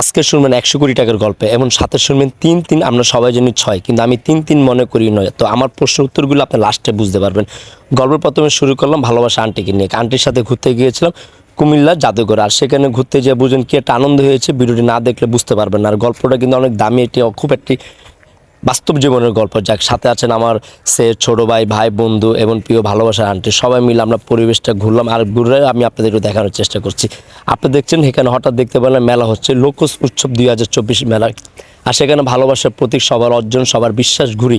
আজকে শুনবেন একশো কোটি টাকার গল্পে, এবং সাথে শুনবেন তিন তিন, আমরা সবাই জানি ছয়, কিন্তু আমি তিন তিন মনে করি নয়। তো আমার প্রশ্ন উত্তরগুলো আপনি লাস্টে বুঝতে পারবেন। গল্প প্রথমে শুরু করলাম ভালোবাসা আন্টিকে নিয়ে। আন্টির সাথে ঘুরতে গিয়েছিলাম কুমিল্লা, জাদুঘর। আর সেখানে ঘুরতে যেয়ে বুঝবেন কি একটা আনন্দ হয়েছে, ভিডিওটি না দেখলে বুঝতে পারবেন আর গল্পটা কিন্তু অনেক দামি, এটি খুব একটি বাস্তব জীবনের গল্প। যাক, সাথে আছেন আমার সে ছোট ভাই ভাই, বন্ধু এবং প্রিয় ভালোবাসার আন্টি। সবাই মিলে আমরা পরিবেশটা ঘুরলাম। আর ঘুরে আমি আপনাদেরকে দেখানোর চেষ্টা করছি। আপনি দেখছেন, এখানে হঠাৎ দেখতে পেলেন মেলা হচ্ছে লোক উৎসব দুই হাজার চব্বিশ মেলা আর সেখানে ভালোবাসার প্রতীক, সবার অর্জন, সবার বিশ্বাস, ঘুরি।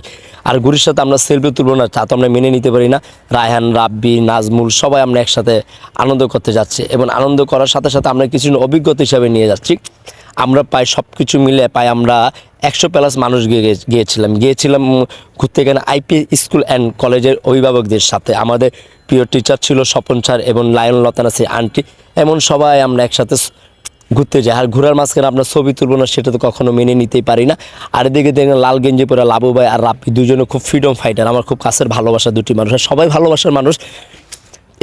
আর ঘুরির সাথে আমরা সেলফি তুলব না, তা তো আমরা মেনে নিতে পারি না। রায়হান, রাব্বি, নাজমুল, সবাই আমরা একসাথে আনন্দ করতে যাচ্ছি। এবং আনন্দ করার সাথে সাথে আমরা কিছু অভিজ্ঞতা হিসাবে নিয়ে যাচ্ছি। আমরা প্রায় সব কিছু মিলে প্রায় আমরা একশো প্লাস মানুষ গিয়ে গিয়েছিলাম। গিয়েছিলাম ঘুরতে গেলে আইপি স্কুল অ্যান্ড কলেজের অভিভাবকদের সাথে। আমাদের প্রিয় টিচার ছিল স্বপন স্যার এবং লায়ন লতানা সে আন্টি। এমন সবাই আমরা একসাথে ঘুরতে যাই। আর ঘোরার মাঝখানে আমরা ছবি তুলবো না, সেটা তো কখনো মেনে নিতেই পারি না। আর এদিকে দেখেন লাল গেঞ্জি পরে লাবু ভাই আর রাপ্পি দুজনে খুব ফ্রিডম ফাইটার। আমার খুব কাছের ভালোবাসা দুটি মানুষ। সবাই ভালোবাসার মানুষ।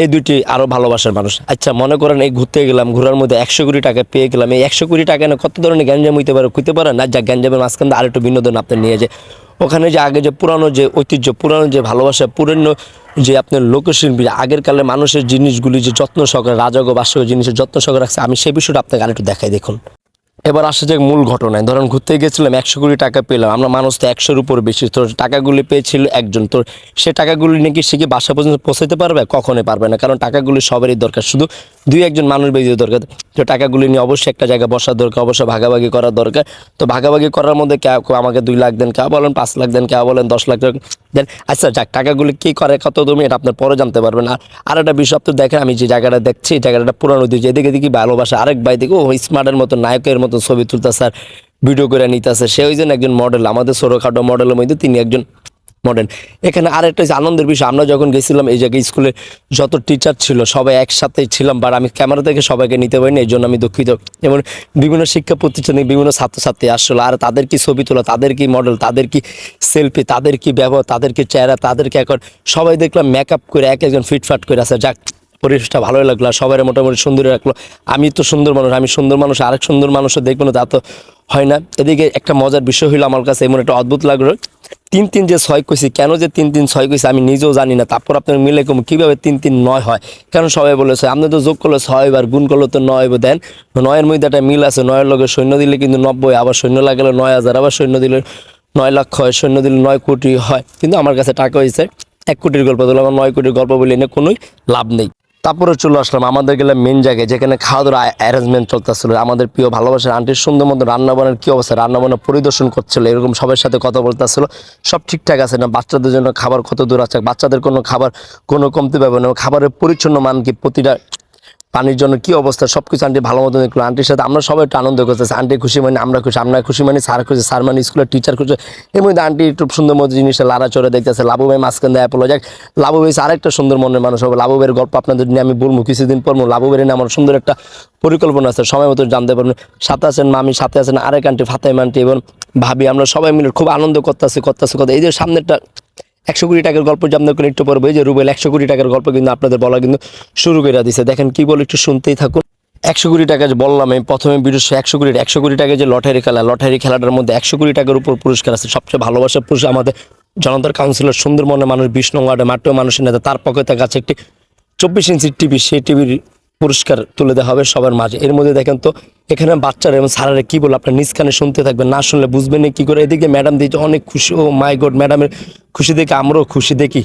এই দুইটি আরও ভালোবাসার মানুষ। আচ্ছা মনে করেন এই ঘুরতে গেলাম, ঘোরার মধ্যে একশো কোটি টাকা পেয়ে গেলাম। এই একশো কোটি টাকা না কত ধরনের গ্যাঞ্জাম হইতে পারে হইতে পারে না, যা গ্যাঞ্জামের মাঝখান দিয়ে আরেকটু বিনোদন আপনি নিয়ে যায় ওখানে যে আগে যে পুরানো যে ঐতিহ্য, পুরানো যে ভালোবাসা, পুরানো যে আপনার লোকশিল্পী আগের কালে মানুষের জিনিসগুলি যে যত্ন সহকারে রাজগ বাসক জিনিসের যত্ন সহকারে রাখছে, আমি সেই বিষয়টা আপনাকে আরেকটু দেখাই, দেখুন। এবার আসা যাক মূল ঘটনায়। ধরুন ঘুরতে গেছিলাম একশো কোটি টাকা পেলাম। আমরা মানুষ তো একশোর উপর বেশি। তো টাকাগুলি পেয়েছিল একজন। তো সে টাকাগুলি নাকি সে কি বাসা পর্যন্ত পৌঁছাতে পারবে? কখনোই পারবে না। কারণ টাকাগুলি সবারই দরকার। শুধু দুই একজন মানুষ বেশি দরকার। তো টাকাগুলি নিয়ে অবশ্যই একটা জায়গায় বসার দরকার, অবশ্যই ভাগাভাগি করার দরকার। তো ভাগাভাগি করার মধ্যে কেউ আমাকে দুই লাখ দেন কেউ বলেন, পাঁচ লাখ দেন কেউ বলেন, দশ লাখ দেন আচ্ছা যাক, টাকাগুলো কী করে কত তুমি এটা আপনার পরে জানতে পারবেন। আর আর একটা বিষয়, আপনি দেখেন, আমি যে জায়গাটা দেখছি জায়গাটা পুরানো দিয়েছি এদিকে দেখি ভালোবাসা, আরেক ভাই দেখি ও স্মার্টের মতো, নায়কের মতো ছবি তুলতে স্যার ভিডিও করে নিতেছে। সে ওই জন্য একজন মডেল আমাদের ছোটোখাটো মডেলের মধ্যে তিনি একজন মডেল এখানে আরেকটা যে আনন্দের বিষয়। আমরা যখন গেছিলাম, এই জায়গায় স্কুলে যত টিচার ছিল, সবাই একসাথে ছিলাম বাট আমি ক্যামেরা থেকে সবাইকে নিতে পারিনি, এই জন্য আমি দুঃখিত। যেমন বিভিন্ন শিক্ষা প্রতিষ্ঠানে বিভিন্ন ছাত্রছাত্রী আসলো, আর তাদের কি ছবি তোলা, তাদের কি মডেল তাদের কি সেলফি তাদের কি ব্যবহার, তাদের কি চেহারা তাদেরকে এখন সবাই দেখলাম মেকআপ করে এক একজন ফিটফাট করে আছে যাক, পরিবেশটা ভালোই লাগল, আর সবাই মোটামুটি সুন্দর রাখল। আমি তো সুন্দর মানুষ, আমি সুন্দর মানুষ, আরেক সুন্দর মানুষও দেখব না, তা তো হয় না। এদিকে একটা মজার বিষয় হলো আমার কাছে, এমন একটা অদ্ভুত লাগল। তিন তিন যে ছয় কইছি, কেন যে তিন তিন ছয় কইছি আমি নিজেও জানি না। তারপর আপনার মিলে কম কীভাবে তিন তিন নয় হয়? কেন সবাই বলেছে আপনি তো যোগ করলে ছয় বার, গুণ করলে তো নয় দেন, নয়ের মধ্যে একটা মিল আছে, নয়ের লগে সৈন্য দিলে কিন্তু নব্বই, আবার সৈন্য লাগালে নয় হাজার, আবার সৈন্য দিলে নয় লক্ষ হয়, সৈন্য দিলে নয় কোটি হয়। কিন্তু আমার কাছে টাকা হয়েছে এক কোটির গল্প দিলে আমার নয় কোটির গল্প বলে এনে কোনোই লাভ নেই। তারপরে চলে আসলাম আমাদের গেলে মেন জায়গায়, যেখানে খাওয়া দাওয়ার অ্যারেঞ্জমেন্ট চলতেছিল। আমাদের প্রিয় ভালোবাসার আন্টির সুন্দর মতো রান্নাবান্নার কী অবস্থা? রান্নাবান্না পরিদর্শন করছিল, এরকম সবার সাথে কথা বলতেছিল। সব ঠিকঠাক আছে না? বাচ্চাদের জন্য খাবার কত দূর আছে? বাচ্চাদের কোনো খাবার কোনো কমতি পাবে না? খাবারের পরিচ্ছন্ন মান কি প্রতিটা পানির জন্য কি অবস্থা সব কিছু আন্টি ভালো মতো দেখল। আন্টির সাথে আমরা সবাই একটু আনন্দ করতেছি। আন্টি খুশি মানে আমরা খুশি আমরা খুশি মানে স্যার খুশি, স্যার মানে স্কুলের টিচার খুশি। এর মধ্যে আন্টি একটু সুন্দর মতো জিনিসটা লাড়া চড়ে দেখতেছে। লাবু ভাই মাঝখান দেয় অ্যাপলো যাক লাবু ভাই আরেকটা সুন্দর মনের মানুষ হবে। লাবু ভাইয়ের গল্প আপনাদের নিয়ে আমি বলব, কিছুদিন পর লাবু ভাইয়ের আমার সুন্দর একটা পরিকল্পনা আছে, সময় মতো জানতে পারবেন। সাথে আছেন মামি, সাথে আছেন আরেক আন্টি ফাতেমা আন্টি এবং ভাবি। আমরা সবাই মিলে খুব আনন্দ করতেছি করতেছি কথা এই যে সামনেরটা একশো কোটি টাকার গল্প যে আপনাদের একটু এই যে রুবেল, একশো কোটি টাকার গল্প কিন্তু আপনাদের বলা কিন্তু শুরু করে দিছে। দেখেন কি বলে একটু শুনতেই থাকুন। একশো কোটি টাকা যে বললাম আমি, প্রথমে ভিডিও একশো কোটি একশো কোটি টাকা যে লটারি খেলা, লটারি খেলাটার মধ্যে একশো কোটি টাকার উপর পুরস্কার আছে। সবচেয়ে ভালোবাসার পুরস্কার আমাদের জনতার কাউন্সিলর সুন্দর মনে মানুষ বিষ্ণু ওয়ার্ডে মাঠেও মানুষের নেতা, তার পকেটের কাছে একটি চব্বিশ ইঞ্চি টিভি। সেই টিভির পুরস্কার তুলে দেওয়া হবে সবার মাঝে। এর মধ্যে দেখেন তো, এখানে বাচ্চারা এবং সারারে কি বলে আপনার নিজ শুনতে থাকবেন, না শুনলে বুঝবেন না কি করে। এদিকে ম্যাডাম দিয়েছে অনেক খুশি, ও মাই গড, ম্যাডামের খুশি দেখে, আমরাও খুশি দেখি।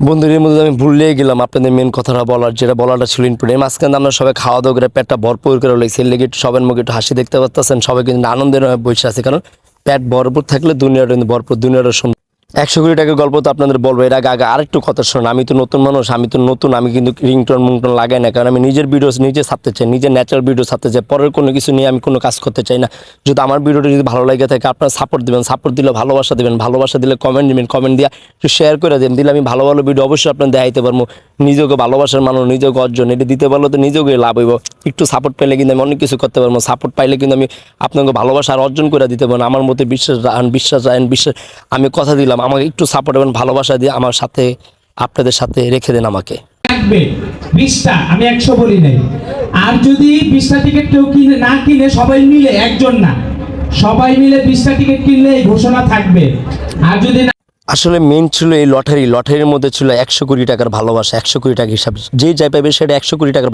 বন্ধুদের মধ্যে আমি ভুলেই গেলাম আপনাদের মেন কথাটা বলার, যেটা বলাটা ছিল এই মাঝখানে আমরা সবাই খাওয়া দাওয়া করে পেটটা ভরপুর করে লেগেছে লেগে একটু সবার মুখে একটু হাসি দেখতে পারতেছেন। সবাই কিন্তু আনন্দের বসে আছে, কারণ পেট ভরপুর থাকলে দুনিয়াটা কিন্তু ভরপুর, দুনিয়াটা একশো কোটি টাকার গল্প তো আপনাদের বলব। এর আগে আগে আরেকটু কথা শোনেন। আমি তো নতুন মানুষ, আমি তো নতুন, আমি কিন্তু রিংটন মুংটন লাগাই না। কারণ আমি নিজের ভিডিও নিজে ছাড়তে চাই নিজের ন্যাচারাল ভিডিও ছাড়তে চাই। পরের কোনো কিছু নিয়ে আমি কোনো কাজ করতে চাই না। যদি আমার ভিডিওটা যদি ভালো লাগে থাকে, আপনারা সাপোর্ট দেবেন সাপোর্ট দিলে ভালোবাসা দেবেন, ভালোবাসা দিলে কমেন্ট দিবেন কমেন্ট দিয়ে একটু শেয়ার করে দেবেন দিলে আমি ভালো ভালো ভিডিও অবশ্যই আপনার দেখাইতে পারব। নিজেকে ভালোবাসার মানুষ, নিজেকে অর্জন, এটা দিতে পারলে তো নিজেকে লাভ হইব। একটু সাপোর্ট পাইলে কিন্তু আমি অনেক কিছু করতে পারব। সাপোর্ট পাইলে কিন্তু আমি আপনাকে ভালোবাসা আর অর্জন করে দিতে পারব আমার মতে বিশ্বাস বিশ্বাস বিশ্বাস আমি কথা দিলাম। আমাকে একটু সাপোর্ট এবং ভালোবাসা দিয়ে আমার সাথে আপনাদের সাথে রেখে দেন আমাকে। বিশটা আমি একশো বলি নাই। আর যদি বিশটা টিকিট কেউ কিনে না কিনে সবাই মিলে একজন না। সবাই মিলে বিশটা টিকিট কিনলে এই ঘোষণা থাকবে। আর যদি আসলে মেন ছিল এই লটারি। লটারির মধ্যে ছিল একশো কোটি টাকার ভালোবাসা একশো কোটি টাকা হিসাবে। যে যাই পাবে সেটা একশো কোটি টাকার